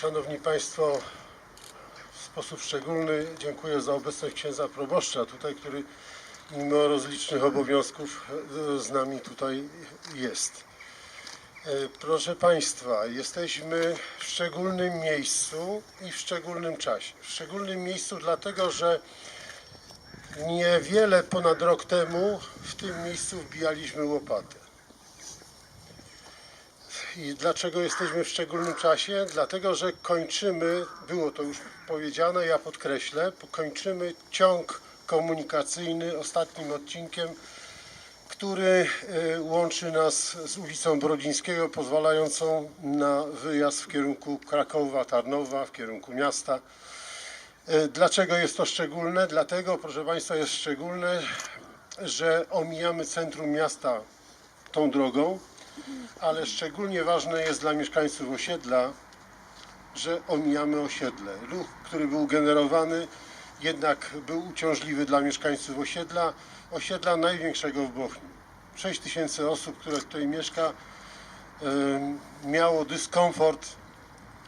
Szanowni Państwo, w sposób szczególny dziękuję za obecność księdza proboszcza tutaj, który mimo rozlicznych obowiązków e, z nami tutaj jest. E, Proszę Państwa, jesteśmy w szczególnym miejscu i w szczególnym czasie. W szczególnym miejscu dlatego, że niewiele ponad rok temu w tym miejscu wbijaliśmy łopatę. I dlaczego jesteśmy w szczególnym czasie? Dlatego, że kończymy, było to już powiedziane, ja podkreślę, kończymy ciąg komunikacyjny ostatnim odcinkiem, który e, łączy nas z ulicą Brodzińskiego, pozwalającą na wyjazd w kierunku Krakowa, Tarnowa, w kierunku miasta. E, Dlaczego jest to szczególne? Dlatego, proszę Państwa, jest szczególne, że omijamy centrum miasta tą drogą, ale szczególnie ważne jest dla mieszkańców osiedla, że omijamy osiedle. Ruch, który był generowany, jednak był uciążliwy dla mieszkańców osiedla, osiedla największego w Bochni. 6 tysięcy osób, które tutaj mieszka, miało dyskomfort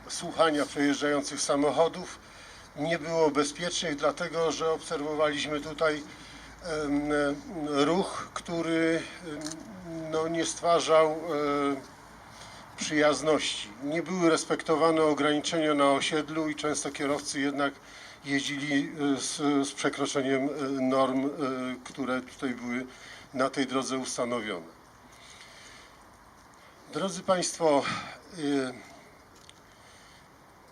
słuchania przejeżdżających samochodów. Nie było bezpiecznych, dlatego że obserwowaliśmy tutaj ruch, który no, nie stwarzał e, przyjazności. Nie były respektowane ograniczenia na osiedlu i często kierowcy jednak jeździli e, z, z przekroczeniem e, norm, które tutaj były na tej drodze ustanowione. Drodzy Państwo,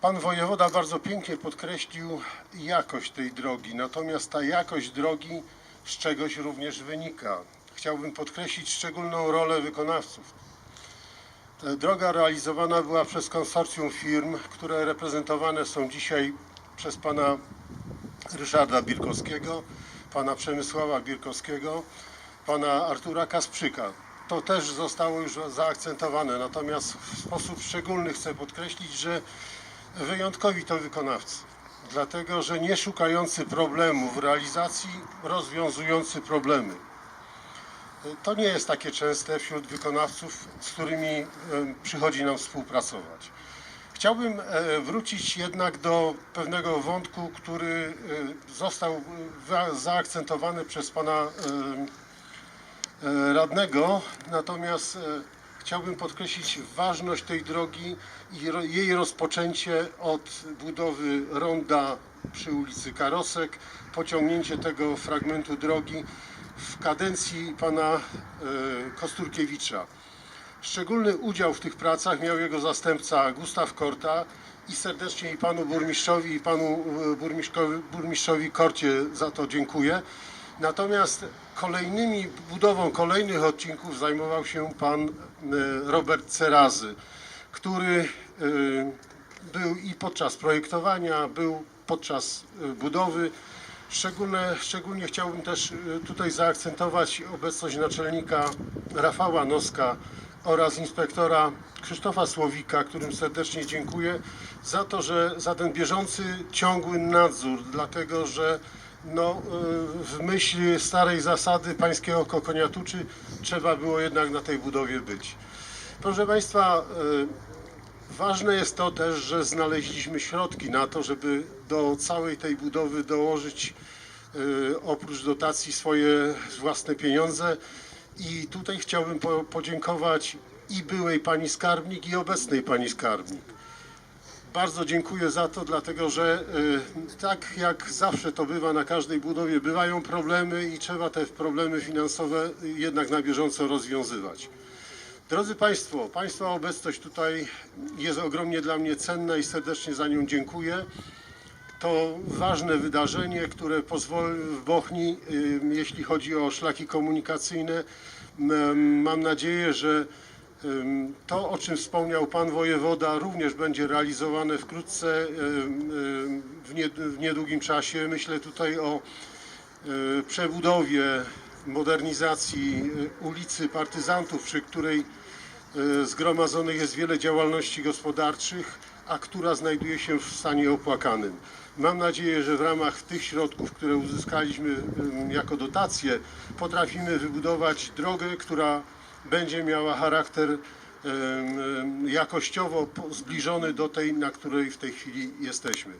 Pan wojewoda bardzo pięknie podkreślił jakość tej drogi, natomiast ta jakość drogi z czegoś również wynika. Chciałbym podkreślić szczególną rolę wykonawców. Ta Droga realizowana była przez konsorcjum firm, które reprezentowane są dzisiaj przez pana Ryszarda Birkowskiego, pana Przemysława Birkowskiego, pana Artura Kasprzyka. To też zostało już zaakcentowane, natomiast w sposób szczególny chcę podkreślić, że wyjątkowi to wykonawcy, dlatego że nie szukający problemu w realizacji, rozwiązujący problemy. To nie jest takie częste wśród wykonawców, z którymi e, przychodzi nam współpracować. Chciałbym e, wrócić jednak do pewnego wątku, który e, został wa- zaakcentowany przez pana e, e, radnego, natomiast e, chciałbym podkreślić ważność tej drogi i jej rozpoczęcie od budowy ronda przy ulicy Karosek, pociągnięcie tego fragmentu drogi w kadencji pana e, Kosturkiewicza. Szczególny udział w tych pracach miał jego zastępca Gustaw Korta i serdecznie i panu burmistrzowi i panu e, burmistrzowi, burmistrzowi Korcie za to dziękuję. Natomiast kolejnymi, budową kolejnych odcinków zajmował się pan e, Robert Cerazy, który był i podczas projektowania, był podczas budowy. Szczególne, szczególnie chciałbym też e, tutaj zaakcentować obecność naczelnika Rafała Noska oraz inspektora Krzysztofa Słowika, którym serdecznie dziękuję za to, że za ten bieżący, ciągły nadzór, dlatego że no, e, w myśl starej zasady pańskiego kokoniatuczy trzeba było jednak na tej budowie być. Proszę Państwa, e, Ważne jest to też, że znaleźliśmy środki na to, żeby do całej tej budowy dołożyć e, oprócz dotacji swoje własne pieniądze i tutaj chciałbym po, podziękować i byłej pani skarbnik i obecnej pani skarbnik. Bardzo dziękuję za to, dlatego że e, tak jak zawsze to bywa na każdej budowie, bywają problemy i trzeba te problemy finansowe jednak na bieżąco rozwiązywać. Drodzy Państwo, Państwa obecność tutaj jest ogromnie dla mnie cenna i serdecznie za nią dziękuję. To ważne wydarzenie, które pozwoli w Bochni, jeśli chodzi o szlaki komunikacyjne. Mam nadzieję, że to, o czym wspomniał Pan Wojewoda, również będzie realizowane wkrótce, w nie- w niedługim czasie. Myślę tutaj o y, przebudowie, modernizacji y, ulicy Partyzantów, przy której zgromadzonych jest wiele działalności gospodarczych, a która znajduje się w stanie opłakanym. Mam nadzieję, że w ramach tych środków, które uzyskaliśmy y, jako dotacje, potrafimy wybudować drogę, która będzie miała charakter y, jakościowo zbliżony do tej, na której w tej chwili jesteśmy.